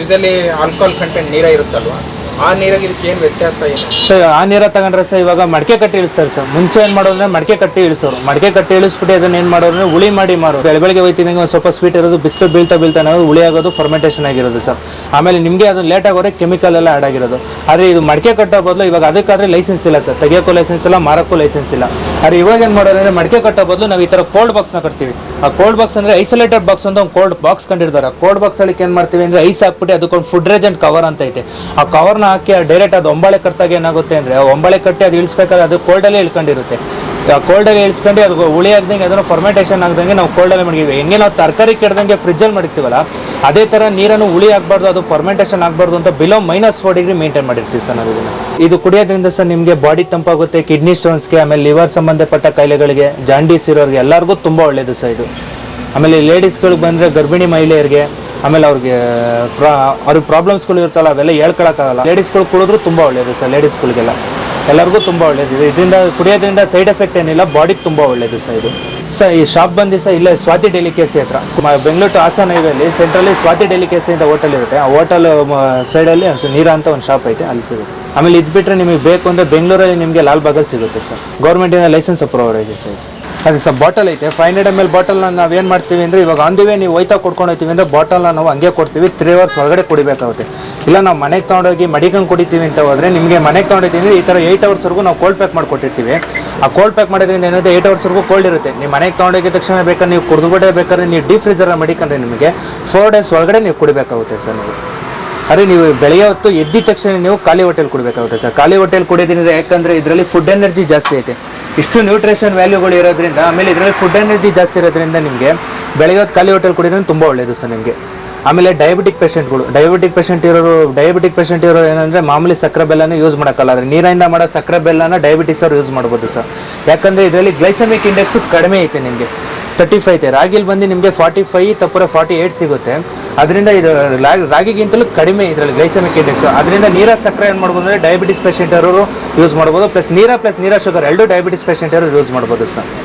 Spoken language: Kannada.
ಯೂಸಲಿ ಆಲ್ಕೋಹಾಲ್ ಕಂಟೆಂಟ್ ನೀರ ಇರುತ್ತಲ್ವಾ? ಆ ಏನು ವ್ಯತ್ಯಾಸ ಏನು? ಸೊ ಆ ನೀರ ತಗೊಂಡ್ರೆ ಸರ್, ಇವಾಗ ಮಡಕೆ ಕಟ್ಟಿ ಇಳಿಸ್ತಾರೆ ಸರ್. ಮುಂಚೆ ಏನು ಮಾಡೋದ್ರೆ ಮಡಕೆ ಕಟ್ಟಿ ಇಳಿಸೋರು. ಮಡಕೆ ಕಟ್ಟಿ ಇಳಿಸ್ಬಿಟ್ಟು ಅದನ್ನ ಏನು ಮಾಡೋರು ಹುಳಿ ಮಾಡಿ ಮಾರು ಬೆಳಗ್ಗೆ ಹೋಯ್ತಿದಂಗೆ ಒಂದು ಸ್ವಲ್ಪ ಸ್ವೀಟ್ ಇರೋದು, ಬಿಸಿಲು ಬೀಳ್ತಾ ಬೀಳ್ತಾ ಹುಳಿ ಆಗೋದು ಫರ್ಮೆಂಟೇಷನ್ ಆಗಿರೋದು ಸರ್. ಆಮೇಲೆ ನಿಮಗೆ ಅದು ಲೇಟ್ ಆಗೋರೆ ಕೆಮಿಕಲ್ ಎಲ್ಲ ಆಡ್ ಆಗಿರೋದು. ಆದರೆ ಇದು ಮಡಕೆ ಕಟ್ಟೋ ಬದಲು ಇವಾಗ ಅದಕ್ಕಾದ್ರೆ ಲೈಸೆನ್ಸ್ ಇಲ್ಲ ಸರ್. ತೆಗಿಯೋಕ್ಕೂ ಲೈಸೆನ್ಸ್ ಇಲ್ಲ, ಮಾರಕ್ಕೂ ಲೈಸೆನ್ಸ್ ಇಲ್ಲ. ಆದರೆ ಇವಾಗ ಏನು ಮಾಡೋದಂದ್ರೆ ಮಡಕೆ ಕಟ್ಟೋ ಬದಲು ನಾವು ಈ ಥರ ಕೋಲ್ಡ್ ಬಾಕ್ಸ್ನ ಕಟ್ತೀವಿ. ಆ ಕೋಲ್ಡ್ ಬಾಕ್ಸ್ ಅಂದರೆ ಐಸೋಲೇಟೆಡ್ ಬಾಕ್ಸ್ ಅಂತ ಒಂದು ಕೋಲ್ಡ್ ಬಾಕ್ಸ್ ಕಂಡಿರ್ತಾರೆ ಕೋಲ್ಡ್ ಬಾಕ್ಸ್ ಅಲ್ಲಿ ಏನು ಮಾಡ್ತೀವಿ ಅಂದರೆ ಐಸ್ ಹಾಕ್ಬಿಟ್ಟು ಅದಕ್ಕೊಂದು ಫುಡ್ ರೇಜೆಂಟ್ ಕವರ್ ಅಂತ ಐತೆ. ಆ ಕವರ್ನ ಹಾಕಿ ಡೈರೆಕ್ಟ್ ಅದು ಒಂಬಳೆ ಕಟ್ಟಾಗ ಏನಾಗುತ್ತೆ ಅಂದರೆ ಒಂಬಳೆ ಕಟ್ಟಿ ಅದು ಇಳಿಸ್ಬೇಕಾದ್ರೆ ಅದು ಕೋಲ್ಡಲ್ಲೇ ಇಳ್ಕೊಂಡಿರುತ್ತೆ ಕೋಲ್ಡ್ ಕೋಲ್ಡಲ್ಲಿ ಇಳಿಸ್ಕೊಂಡು ಅದು ಹುಳಿ ಆಗ್ದಂಗೆ ಅದನ್ನು ಫರ್ಮೆಂಟೇಷನ್ ಆಗ್ದಂಗೆ ನಾವು ಕೋಲ್ಡಲ್ಲಿ ಮಡಗಿದ್ವಿ ಹೆಂಗೆ ನಾವು ತರಕಾರಿ ಕೆಡ್ದಂಗೆ ಫ್ರಿಜ್ಜಲ್ಲಿ ಮಡಗ್ತೀವಲ್ಲ ಅದೇ ಥರ ನೀರನ್ನು ಹುಳಿ ಆಗಬಾರ್ದು, ಅದು ಫರ್ಮೆಂಟೇಷನ್ ಆಗಬಾರ್ದು ಅಂತ below minus four degree maintain ಮಾಡಿರ್ತೀವಿ ಸರ್ ನಾವು ಇದನ್ನು. ಇದು ಕುಡಿಯೋದ್ರಿಂದ ಸರ್ ನಿಮಗೆ ಬಾಡಿ ತಂಪಾಗುತ್ತೆ ಕಿಡ್ನಿ ಸ್ಟೋನ್ಸ್ಗೆ ಆಮೇಲೆ ಲಿವರ್ ಸಂಬಂಧಪಟ್ಟ ಕಾಯಿಲೆಗಳಿಗೆ ಜಾಂಡೀಸ್ ಇರೋರಿಗೆ ಎಲ್ಲರಿಗೂ ತುಂಬ ಒಳ್ಳೆಯದು ಸರ್ ಇದು. ಆಮೇಲೆ ಲೇಡೀಸ್ಗಳಿಗೆ ಬಂದರೆ ಗರ್ಭಿಣಿ ಮಹಿಳೆಯರಿಗೆ ಆಮೇಲೆ ಅವ್ರಿಗೆ ಅವ್ರಿಗೆ ಪ್ರಾಬ್ಲಮ್ಸ್ಗಳು ಇರ್ತಲ್ಲ, ಅವೆಲ್ಲ ಹೇಳ್ಕೊಳಕ್ಕಾಗಲ್ಲ. ಲೇಡೀಸ್ಗಳು ಕುಡಿದ್ರು ತುಂಬ ಒಳ್ಳೆಯದು ಸರ್ ಲೇಡೀಸ್ಗಳಿಗೆಲ್ಲ ಎಲ್ಲರಿಗೂ ತುಂಬ ಒಳ್ಳೆಯದು ಇದು ಇದರಿಂದ, ಕುಡಿಯೋದ್ರಿಂದ ಸೈಡ್ ಎಫೆಕ್ಟ್ ಏನಿಲ್ಲ ಬಾಡಿಗೆ ತುಂಬ ಒಳ್ಳೆಯದು ಸರ್ ಇದು. ಸರ್, ಈ ಶಾಪ್ ಬಂದು ಸರ್, ಇಲ್ಲೇ ಸ್ವಾತಿ ಡೆಲಿಕೇಸಿ ಹತ್ರ. ಬೆಂಗಳೂರು ಹಾಸನ್ ಹೈವೇಲಿ ಸೆಂಟ್ರಲ್ಲಿ ಸ್ವಾತಿ ಡೆಲಿಕೇಸಿ ಅಂತ ಹೋಟೆಲ್ ಇರುತ್ತೆ. ಆ ಹೋಟೆಲ್ ಸೈಡಲ್ಲಿ ನೀರಾ ಅಂತ ಒಂದು ಶಾಪ್ ಐತೆ, ಅಲ್ಲಿ ಸಿಗುತ್ತೆ. ಆಮೇಲೆ ಇದು ಬಿಟ್ಟರೆ ನಿಮಗೆ ಬೇಕು ಅಂದರೆ ಬೆಂಗಳೂರಲ್ಲಿ ನಿಮಗೆ ಲಾಲ್ ಬಾಗಲ್ ಸಿಗುತ್ತೆ ಸರ್. ಗೌರ್ಮೆಂಟಿಂದ ಲೈಸೆನ್ಸ್ ಅಪ್ರೂವರ್ ಇದೆ ಸರ್. ಅದೇ ಸರ್ ಬಾಟಲ್ ಐತೆ. ಫೈವ್ ಹಂಡ್ರೆಡ್ ಎಂ ಎಲ್ ಬಾಟಲ್ನ ನಾವು ಏನು ಮಾಡ್ತೀವಿ ಅಂದರೆ ಇವಾಗ ಆನ್ ನೀವು ಹೋಯ್ತಾ ಕೊಡ್ಕೊಂಡು ಹೋಗ್ತೀವಿ ಅಂದರೆ ಬಾಟಲ್ನ ನಾವು ಹಂಗೆ ಕೊಡ್ತೀವಿ. ತ್ರೀ ಅವರ್ಸ್ ಒಳಗಡೆ ಕುಡಿಬೇಕಾಗುತ್ತೆ. ಇಲ್ಲ, ನಾವು ಮನೆಗೆ ತೊಗೊಂಡೋಗಿ ಮಡಿಕಂಗೆ ಕುಡಿತೀವಿ ಅಂತ ಹೋದರೆ ನಿಮಗೆ ಮನೆಗೆ ತೊಗೊಂಡಿದ್ದೀವಿ ಅಂದರೆ ಈ ಥರ ಏಯ್ಟ್ ಅವರ್ಸ್ವರೆಗೂ ನಾವು ಕೋಲ್ಡ್ ಪ್ಯಾಕ್ ಮಾಡಿಕೊಟ್ಟಿರ್ತೀವಿ. ಆ ಕೋಲ್ಡ್ ಪ್ಯಾಕ್ ಮಾಡೋದ್ರಿಂದ ಏನಿದೆ? ಏಯ್ಟ್ ಅವರ್ಸ್ವರೆಗೂ ಕೋಲ್ಡ್ ಇರುತ್ತೆ. ನೀವು ಮನೆಗೆ ತೊಗೊಂಡೋಗಿದ ತಕ್ಷಣ ಬೇಕಾದ್ರೆ ನೀವು ಕುಡಿದುಬಿಡೇ ಬೇಕಾದ್ರೆ ನೀವು ಡೀಪ್ ಫ್ರೀಸರ್ ಮಡಿಕೊಂಡ್ರೆ ನಿಮಗೆ ಫೋರ್ ಡೇಸ್ ಒಳಗಡೆ ನೀವು ಕುಡಿಬೇಕಾಗುತ್ತೆ ಸರ್ ನೀವು. ಅದೇ ನೀವು ಬೆಳಗ್ಗೆ ಹೊತ್ತು ಎದ್ದಿದ ತಕ್ಷಣ ನೀವು ಖಾಲಿ ಹೋಟೆಲ್ ಕುಡಬೇಕಾಗುತ್ತೆ ಸರ್. ಖಾಲಿ ಹೋಟೆಲ್ ಕುಡಿಯೋದ್ರಿಂದ ಯಾಕಂದರೆ ಇದರಲ್ಲಿ ಫುಡ್ ಎನರ್ಜಿ ಜಾಸ್ತಿ ಐತೆ. ಇಷ್ಟು ನ್ಯೂಟ್ರಿಷನ್ ವ್ಯಾಲ್ಯೂಗಳು ಇರೋದ್ರಿಂದ, ಆಮೇಲೆ ಇದರಲ್ಲಿ ಫುಡ್ ಎನರ್ಜಿ ಜಾಸ್ತಿ ಇರೋದ್ರಿಂದ ನಿಮಗೆ ಬೆಳಗ್ಗೆ ಹೊತ್ತು ಖಾಲಿ ಹೋಟೆಲ್ ಕುಡಿಯೋದ್ರಿಂದ ತುಂಬ ಒಳ್ಳೆಯದು ಸರ್ ನಿಮಗೆ. ಆಮೇಲೆ ಡಯಾಬಿಟಿಕ್ ಪೇಷೆಂಟ್ಗಳು ಡಯಾಬಿಟಿಕ್ ಪೇಷೆಂಟ್ ಇರೋರು ಡಯಾಬಿಟಿಕ್ ಪೇಷೆಂಟ್ ಇರೋರು ಏನಂದರೆ ಮಾಮೂಲಿ ಸಕ್ಕರೆ ಬೆಲ್ಲನ ಯೂಸ್ ಮಾಡೋಕ್ಕಲ್ಲ, ಆದರೆ ನೀರಿಂದ ಮಾಡೋ ಸಕ್ಕರೆ ಬೆಲ್ಲನ ಡಯಾಬಿಟಿಸ್ ಅವ್ರು ಯೂಸ್ ಮಾಡ್ಬೋದು ಸರ್. ಯಾಕಂದರೆ ಇದರಲ್ಲಿ ಗ್ಲೈಸಮಿಕ್ ಇಂಡೆಕ್ಸು ಕಡಿಮೆ ಐತೆ ನಿಮಗೆ. ತರ್ಟಿ ಫೈ ಇದೆ. ರಾಗಿಲಿ ಬಂದು ನಿಮಗೆ ಫಾರ್ಟಿ ಫೈ ತಪ್ಪುರ ಫಾರ್ಟಿ ಏಯ್ಟ್ ಸಿಗುತ್ತೆ. ಅದರಿಂದ ಇದು ರಾಗಿಗಿಂತಲೂ ಕಡಿಮೆ ಇದರಲ್ಲಿ ಗ್ಲೈಸಮಿಕ್ ಇಂಡೆಕ್ಸ್ ಅದರಿಂದ ನೀರ ಸಕ್ಕರೆ ಏನು ಮಾಡ್ಬೋದು ಅಂದರೆ ಡಯಾಬಿಟಿಸ್ ಪೇಷೆಂಟ್ ಅವರು ಯೂಸ್ ಮಾಡ್ಬೋದು. ಪ್ಲಸ್ ನೀರ ಪ್ಲಸ್ ನೀರ ಶುಗರ್ ಎರಡು ಡಯಾಬಿಟಿಸ್ ಪೇಷೆಂಟ್ ಅವರು ಯೂಸ್ ಮಾಡ್ಬೋದು ಸರ್